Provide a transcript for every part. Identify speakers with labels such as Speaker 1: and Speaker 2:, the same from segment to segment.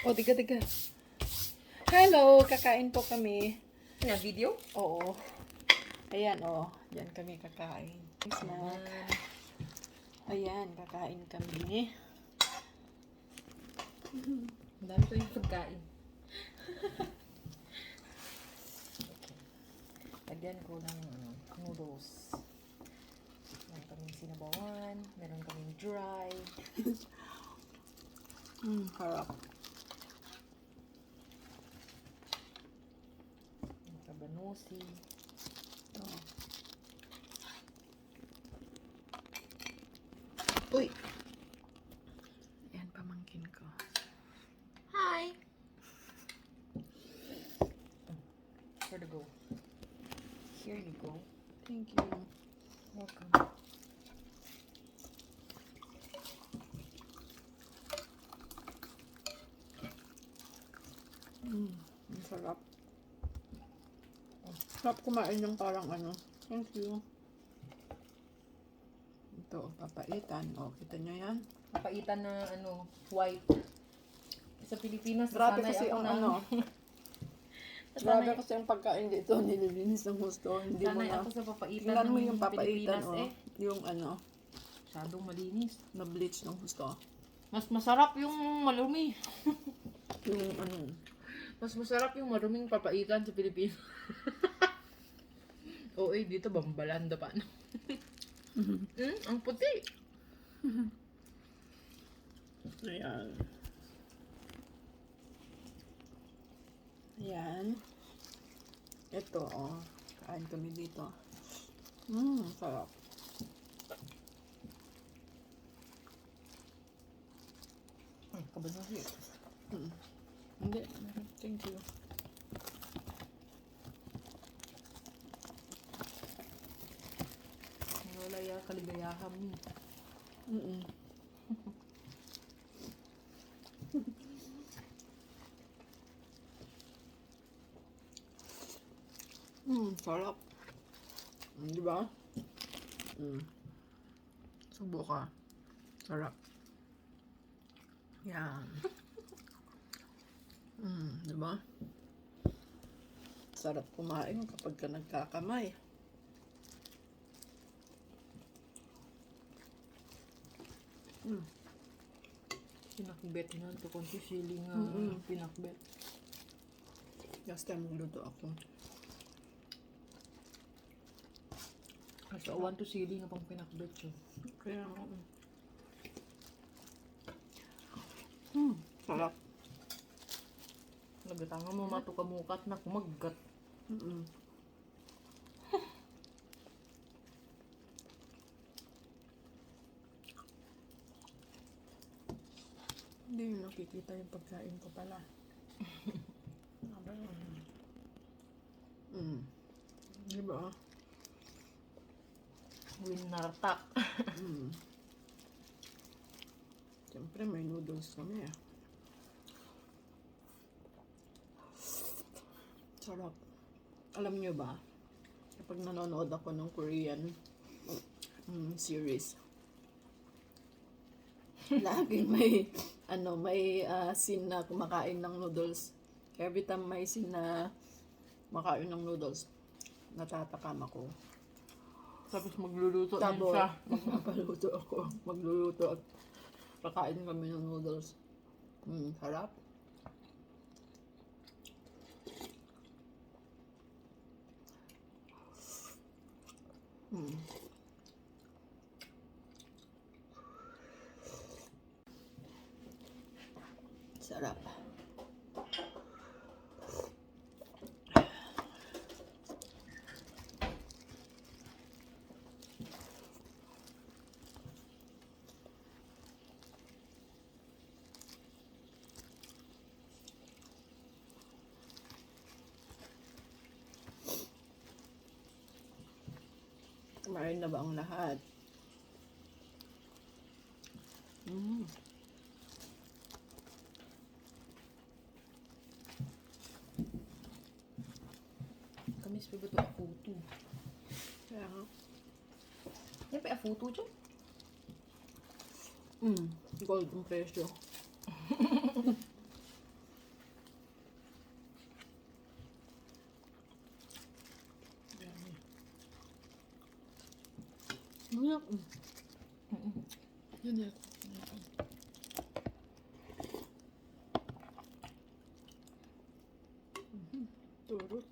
Speaker 1: O, tiga, tiga. Hello, kakain po kami.
Speaker 2: Na video?
Speaker 1: Oo. Ayan, oh. Diyan kami kakain. Snack. Ayan, kakain kami.
Speaker 2: Ang dami ko yung pagkain. Lagyan ko ng ano, noodles. Meron kaming sinabawan, meron kaming dry.
Speaker 1: Mm, harap.
Speaker 2: May kabanosi.
Speaker 1: Ito. Uy! Ayan, pamangkin ko.
Speaker 2: Hi! Where to go? Here you go.
Speaker 1: Thank you.
Speaker 2: Welcome.
Speaker 1: Mm, ang sarap. Kumain yung parang ano. Thank you. Ito, papaitan. O, kita nyo yan?
Speaker 2: Napaitan na ano, white. Sa Pilipinas,
Speaker 1: Grabe kasi ang
Speaker 2: ng-
Speaker 1: ano. Grabe kasi ang pagkain dito, nililinis ng gusto. Hindi mo
Speaker 2: Sanay
Speaker 1: na.
Speaker 2: ako sa papaitan
Speaker 1: Tingnan mo
Speaker 2: ng
Speaker 1: yung papaitan, oh.
Speaker 2: eh.
Speaker 1: Yung ano,
Speaker 2: Masyadong malinis.
Speaker 1: na bleach ng gusto.
Speaker 2: Mas masarap yung malumi.
Speaker 1: Yung ano,
Speaker 2: Mas masarap yung maruming papaitan sa Pilipinas. Oo, eh, dito bambalanda pa. mm, ang puti.
Speaker 1: ayan. Ayan. Ito, oh. Kain kami dito. Mmm, sarap.
Speaker 2: Hmm, kabanosi.
Speaker 1: Mm. Hindi, thank you.
Speaker 2: Wala ya kaligayahan mo.
Speaker 1: Mm-mm. mm, sarap. Mm, di ba? Mm. Subo ka. Sarap. Yan. Mm, di ba? Sarap kumain kapag ka nagkakamay. Mm.
Speaker 2: Pinakbet na ito kung sisiling nga
Speaker 1: Mm-mm.
Speaker 2: pinakbet.
Speaker 1: Last time magluto ako.
Speaker 2: Kasi awan to siling nga pang pinakbet siya.
Speaker 1: Kaya, mm, sarap.
Speaker 2: Nagatangan mo matukamukat na kumagat.
Speaker 1: Mm-mm. Hindi nyo nakikita yung pagkain ko pala. Aba, mm. Di ba?
Speaker 2: Winartak.
Speaker 1: Mm. Siyempre, may noodles kami ah. Sarap. Alam nyo ba, kapag nanonood ako ng Korean mm, series, laging may, ano, may ah, scene na kumakain ng noodles. Every time may scene na makain ng noodles, natatakam ako.
Speaker 2: Tapos magluluto din siya.
Speaker 1: magpapaluto ako. Magluluto at kakain kami ng noodles. Mm, sarap. Mm. Sarap. Kumain na ba ang lahat? Mm.
Speaker 2: Kamis pa ba ito afutu?
Speaker 1: Kaya nga.
Speaker 2: Yan pa afutu dyan?
Speaker 1: Mm. Gold ang presyo. Sarap. Yun yun. Oh.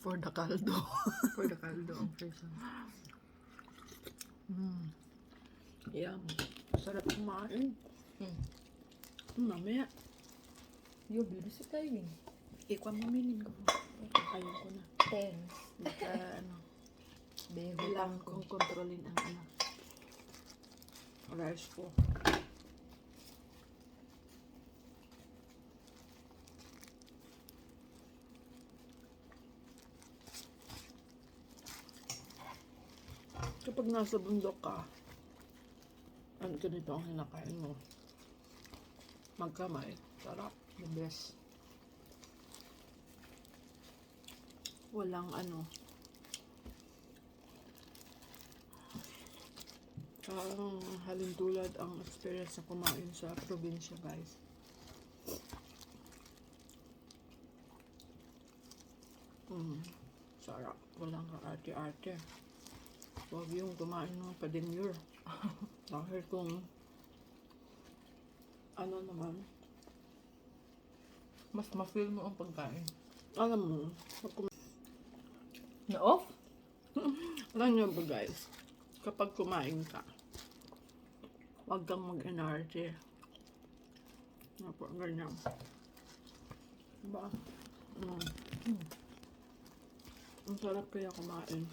Speaker 1: For the caldo.
Speaker 2: For the caldo ang first one.
Speaker 1: Yum. Sarap kumain.
Speaker 2: Mm.
Speaker 1: Mm, mamaya.
Speaker 2: Yo, bilis sa timing.
Speaker 1: Ikaw maminin ko. Ayaw ko na.
Speaker 2: Ten.
Speaker 1: Baka ano.
Speaker 2: Bebe
Speaker 1: Kailangan kong kontrolin ang ano. Rice ko. Kapag nasa bundok ka, ganito ang hinakain mo? Magkamay. Sarap. The best. Walang ano, Parang halin tulad ang experience na kumain sa probinsya, guys. Mm, sarap. Walang kaarte-arte. Huwag yung kumain ng pademure. Dahil kung ano naman,
Speaker 2: Mas ma-feel mo ang pagkain.
Speaker 1: alam mo, pag kum-
Speaker 2: Na off?
Speaker 1: alam niyo ba guys, kapag kumain ka, huwag kang mag-NRT. Ano po, ganyan. Diba? Mm. Ang sarap kaya kumain.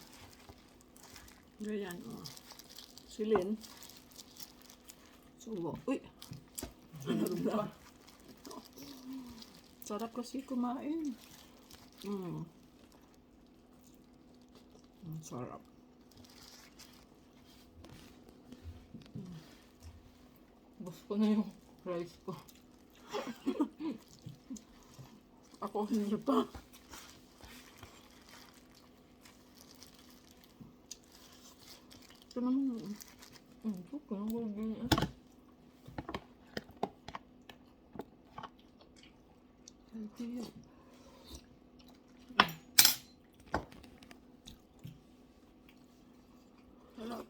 Speaker 1: Ganyan, oh. Silin. Subo. Uy! Ano ba? Sarap kasi kumain. Mm. Ang sarap.
Speaker 2: Gusto ko na yung rice ko.
Speaker 1: Ako hindi pa. Ito naman.
Speaker 2: Ko nang wala din eh.
Speaker 1: Healthy yun. Sarap.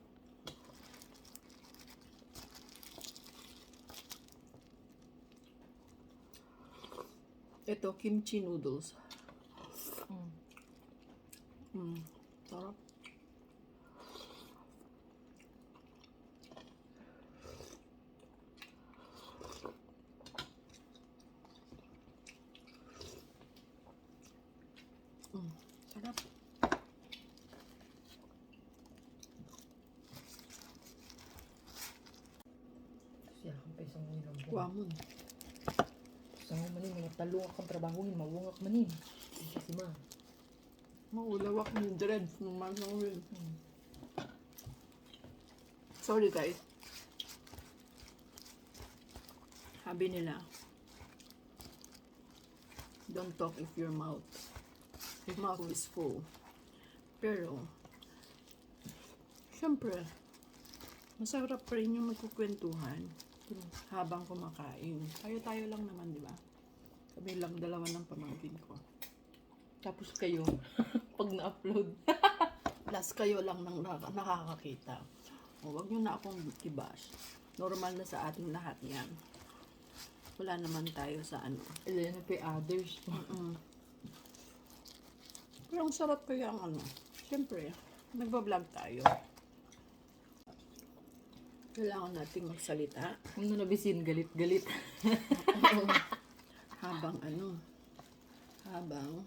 Speaker 1: Ito, kimchi noodles.
Speaker 2: Mm.
Speaker 1: Mm, sarap. Mm, sarap.
Speaker 2: Siya, ang pesang nilang buwan.
Speaker 1: Kuamon.
Speaker 2: Sa nga manin, mga talungak kang trabahuin, mawungak manin. Ang Kasi ma.
Speaker 1: Maulawak ni dreads ng manong rin.
Speaker 2: Mm.
Speaker 1: Sorry guys. Sabi nila, don't talk if your mouth, mouth is full. Pero, syempre, masarap pa rin yung magkukwentuhan habang kumakain. Tayo-tayo lang naman, di ba? Kami lang dalawa ng pamangkin ko.
Speaker 2: Tapos kayo, pag na-upload.
Speaker 1: Plus kayo lang nang nak- nakakakita. O, wag nyo na akong kibash. Normal na sa ating lahat yan. Wala naman tayo sa ano.
Speaker 2: Ilan na others.
Speaker 1: Mm. Pero ang sarap kaya ang ano. Siyempre, nagbablog tayo. Kailangan nating magsalita
Speaker 2: Ano nabisin, galit-galit.
Speaker 1: habang ano, habang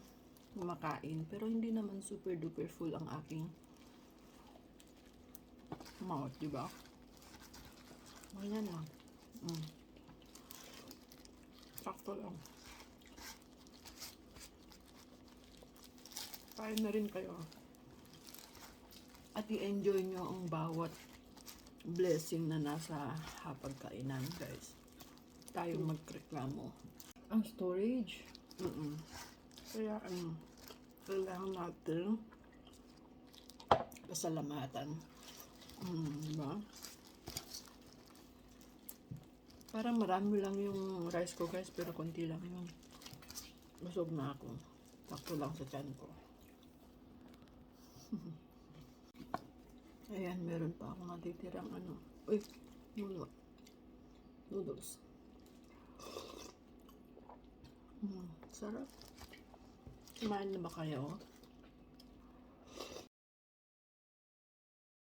Speaker 1: kumakain. Pero hindi naman super duper full ang aking mouth, di ba? Ganyan lang. Mm. Sakto lang. Kain na rin kayo. At i-enjoy nyo ang bawat blessing na nasa hapagkainan, guys. Tayo magreklamo.
Speaker 2: Ang storage?
Speaker 1: Mm -mm. Kaya ano, kailangan natin pasalamatan. Mm, diba? Parang marami lang yung rice ko guys, pero konti lang yun. Busog na ako. Sakto lang sa chan ko. Ayan, meron pa ako natitirang ano. Uy, noodle. Noodles. Mm, sarap. Kumain na ba kayo?